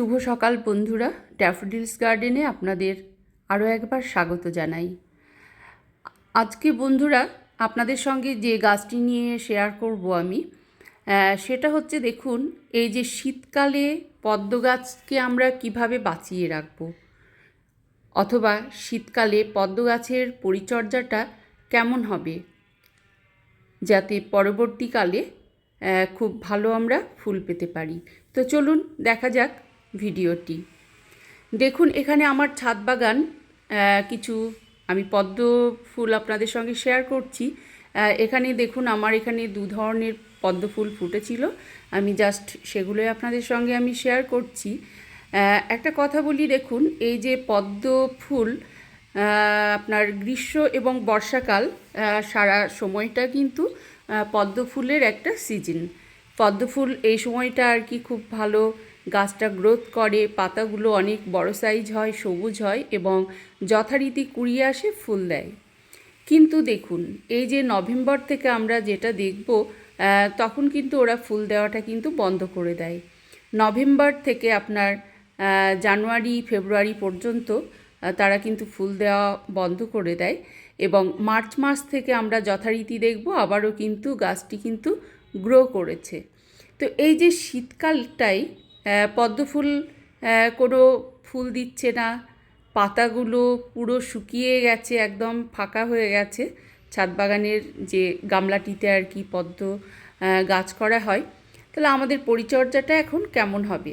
শুভ সকাল বন্ধুরা। ড্যাফোডিলস গার্ডেনে আপনাদের আরও একবার স্বাগত জানাই। আজকে বন্ধুরা আপনাদের সঙ্গে যে গাছটি নিয়ে শেয়ার করব আমি সেটা হচ্ছে দেখুন, এই যে শীতকালে পদ্ম গাছকে আমরা কীভাবে বাঁচিয়ে রাখব, অথবা শীতকালে পদ্ম গাছের পরিচর্যাটা কেমন হবে, যাতে পরবর্তীকালে খুব ভালো আমরা ফুল পেতে পারি। তো চলুন দেখা যাক ভিডিওটি। দেখুন, এখানে আমার ছাদ বাগান কিছু আমি পদ্ম ফুল আপনাদের সঙ্গে শেয়ার করছি। এখানে দেখুন, আমার এখানে দু ধরনের পদ্ম ফুল ফুটেছিল। আমি জাস্ট সেগুলোই আপনাদের সঙ্গে আমি শেয়ার করছি। একটা কথা বলি, দেখুন, এই যে পদ্ম ফুল আপনার গ্রীষ্ম এবং বর্ষাকাল সারা সময়টা কিন্তু পদ্ম ফুলের একটা সিজন পদ্ম ফুল এই সময়টা আর কি খুব ভালো গাছটা গ্রোথ করে, পাতাগুলো অনেক বড় সাইজ হয়, সবুজ হয় এবং যথারীতি কুড়িয়ে আসে, ফুল দেয়। কিন্তু দেখুন, এই যে নভেম্বর থেকে আমরা যেটা দেখব তখন কিন্তু ওরা ফুল দেওয়াটা কিন্তু বন্ধ করে দেয়। নভেম্বর থেকে আপনার জানুয়ারি, ফেব্রুয়ারি পর্যন্ত তারা কিন্তু ফুল দেওয়া বন্ধ করে দেয় এবং মার্চ মাস থেকে আমরা যথারীতি দেখব, আবারও কিন্তু গাছটি কিন্তু গ্রো করেছে। তো এই যে শীতকালটাই আহ, পদ্ম ফুল আহ, কোনো ফুল দিচ্ছে না। পাতাগুলো পুরো শুকিয়ে গেছে একদম ফাঁকা হয়ে গেছে। ছাদ বাগানের যে গামলাটিতে আর কি পদ্ম গাছ করা হয় তাহলে আমাদের পরিচর্যাটা এখন কেমন হবে?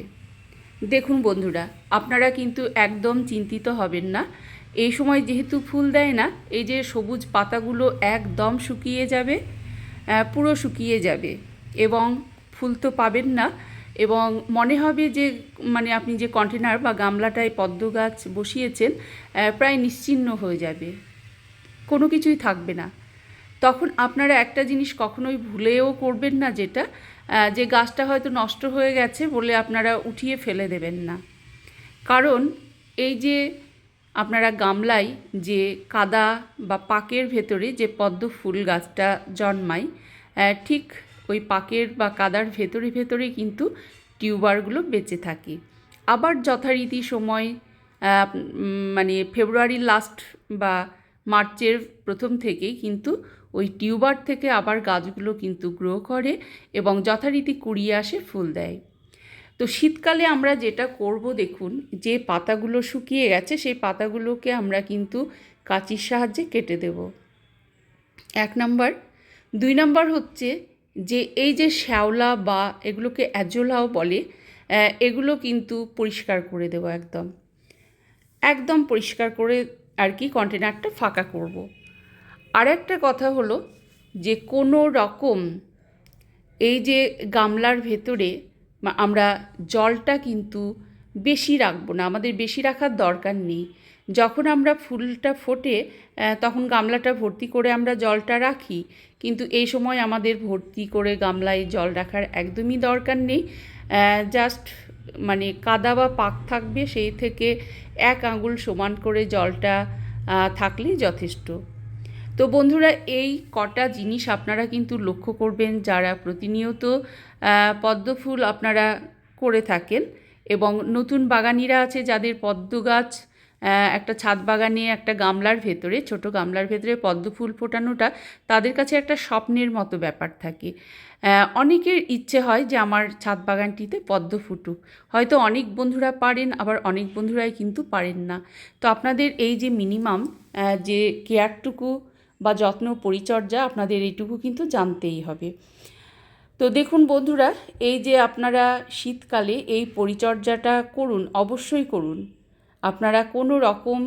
দেখুন বন্ধুরা আপনারা কিন্তু একদম চিন্তিত হবেন না। এই সময় যেহেতু ফুল দেয় না এই যে সবুজ পাতাগুলো একদম শুকিয়ে যাবে পুরো শুকিয়ে যাবে। এবং ফুল তো পাবেন না এবং মনে হবে যে মানে আপনি যে কন্টেনার বা গামলাটায় পদ্ম গাছ বসিয়েছেন প্রায় নিশ্চিহ্ন হয়ে যাবে। কোনো কিছুই থাকবে না। তখন আপনারা একটা জিনিস কখনোই ভুলেও করবেন না যেটা যে গাছটা হয়তো নষ্ট হয়ে গেছে বলে আপনারা উঠিয়ে ফেলে দেবেন না। কারণ এই যে আপনারা গামলায় যে কাদা বা পাকের ভেতরে যে পদ্ম ফুল গাছটা জন্মায় ঠিক ওই পাকের বা কাদার ভেতরে ভেতরে কিন্তু টিউবারগুলো বেঁচে থাকে। আবার যথারীতি সময় মানে ফেব্রুয়ারির লাস্ট বা মার্চের প্রথম থেকেই কিন্তু ওই টিউবার থেকে আবার গাছগুলো কিন্তু গ্রো করে এবং যথারীতি কুড়িয়ে আসে ফুল দেয়। তো শীতকালে আমরা যেটা করব দেখুন, যে পাতাগুলো শুকিয়ে গেছে সেই পাতাগুলোকে আমরা কিন্তু কাঁচির সাহায্যে কেটে দেব। এক নাম্বার। দুই নাম্বার হচ্ছে যে এই যে শ্যাওলা বা এগুলোকে অ্যাজোলাও বলে এগুলো কিন্তু পরিষ্কার করে দেবো একদম একদম পরিষ্কার করে আর কি কন্টেনারটা ফাঁকা করব। আর একটা কথা হলো যে কোনো রকম এই যে গামলার ভেতরে আমরা জলটা কিন্তু বেশি রাখব না, আমাদের বেশি রাখার দরকার নেই যখন আমরা ফুলটা ফোটে তখন গামলাটা ভর্তি করে আমরা জলটা রাখি। কিন্তু এই সময় আমাদের ভর্তি করে গামলায় জল রাখার একদমই দরকার নেই। জাস্ট মানে কাদা বা পাক থাকবে, সেই থেকে এক আঙুল সমান করে জলটা থাকলেই যথেষ্ট। তো বন্ধুরা, এই কটা জিনিস আপনারা কিন্তু লক্ষ্য করবেন যারা প্রতিনিয়ত পদ্ম ফুল আপনারা করে থাকেন এবং নতুন বাগানিরা আছে যাদের পদ্ম গাছ একটা ছাদ বাগানে একটা গামলার ভেতরে, ছোট গামলার ভেতরে পদ্ম ফুল ফোটানোটা তাদের কাছে একটা স্বপ্নের মতো ব্যাপার থাকে। অনেকের ইচ্ছে হয় যে আমার ছাদ বাগানটিতে পদ্ম ফুটুক। হয়তো অনেক বন্ধুরা পারেন, আবার অনেক বন্ধুরাই কিন্তু পারেন না। তো আপনাদের এই যে মিনিমাম যে কেয়ারটুকু বা যত্ন পরিচর্যা আপনাদের এইটুকু কিন্তু জানতেই হবে। তো দেখুন বন্ধুরা, এই যে আপনারা শীতকালে এই পরিচর্যাটা করুন, অবশ্যই করুন। আপনারা কোনো রকম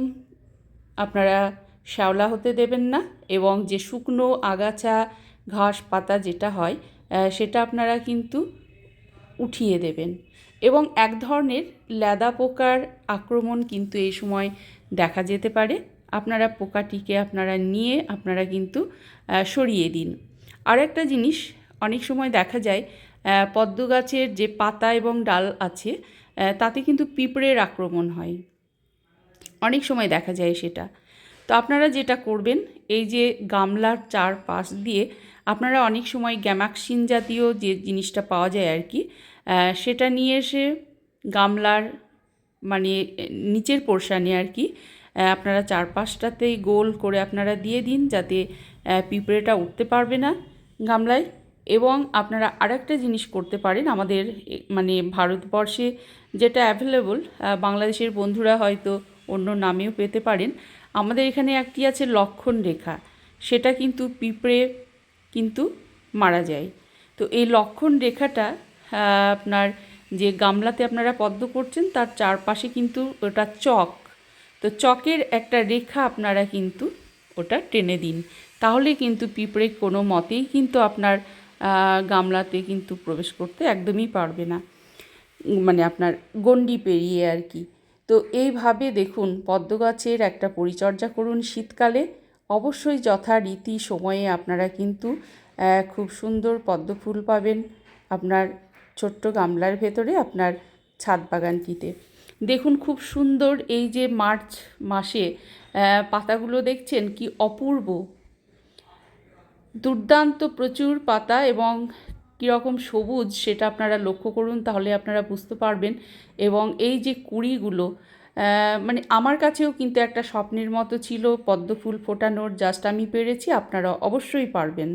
আপনারা শ্যাওলা হতে দেবেন না এবং যে শুকনো আগাছা, ঘাস পাতা যেটা হয় সেটা আপনারা কিন্তু উঠিয়ে দেবেন। এবং এক ধরনের ল্যাদা পোকার আক্রমণ কিন্তু এই সময় দেখা যেতে পারে। আপনারা পোকাটিকে আপনারা নিয়ে আপনারা কিন্তু সরিয়ে দিন। আর একটা জিনিস অনেক সময় দেখা যায় পদ্ম গাছের যে পাতা এবং ডাল আছে তাতে কিন্তু পিঁপড়ের আক্রমণ হয়। অনেক সময় দেখা যায় সেটা। তো আপনারা যেটা করবেন, এই যে গামলার চার পাশ দিয়ে আপনারা অনেক সময় গ্যামাক্সিন জাতীয় যে জিনিসটা পাওয়া যায় আর কি সেটা নিয়ে এসে গামলার মানে নিচের পোর্শানে আর কি আপনারা চারপাশটাতেই গোল করে আপনারা দিয়ে দিন যাতে পিঁপড়েটা উঠতে পারবে না গামলায়। এবং আপনারা আরেকটা জিনিস করতে পারেন, আমাদের মানে ভারতবর্ষে যেটা অ্যাভেলেবল বাংলাদেশের বন্ধুরা হয়তো অন্য নামেও পেতে পারেন। আমাদের এখানে একটি আছে? লক্ষণ রেখা। সেটা কিন্তু পিঁপড়ে কিন্তু মারা যায়। তো এই লক্ষণ রেখাটা আপনার যে গামলাতে আপনারা পদ্ম করছেন, তার চারপাশে কিন্তু ওটা চক। তো চকের একটা রেখা আপনারা কিন্তু ওটা টেনে দিন। তাহলে কিন্তু পিঁপড়ে কোনো মতেই কিন্তু আপনার গামলাতে কিন্তু প্রবেশ করতে একদমই পারবে না। মানে আপনার গণ্ডি পেরিয়ে আর কি। তো এইভাবে দেখুন, পদ্ম গাছের একটা পরিচর্যা করুন শীতকালে। অবশ্যই যথারীতি সময়ে আপনারা কিন্তু খুব সুন্দর পদ্ম ফুল পাবেন আপনার ছোট্ট গামলার ভেতরে, আপনার ছাদ বাগানটিতে। দেখুন খুব সুন্দর এই যে মার্চ মাসে পাতাগুলো দেখছেন কি অপূর্ব। দুর্দান্ত প্রচুর পাতা এবং কীরকম সবুজ সেটা আপনারা লক্ষ্য করুন, তাহলে আপনারা বুঝতে পারবেন। এবং এই যে কুড়িগুলো মানে আমার কাছেও কিন্তু একটা স্বপ্নের মতো ছিল পদ্মফুল ফোটানোর, জাস্ট আমি পেরেছি আপনারা অবশ্যই পারবেন।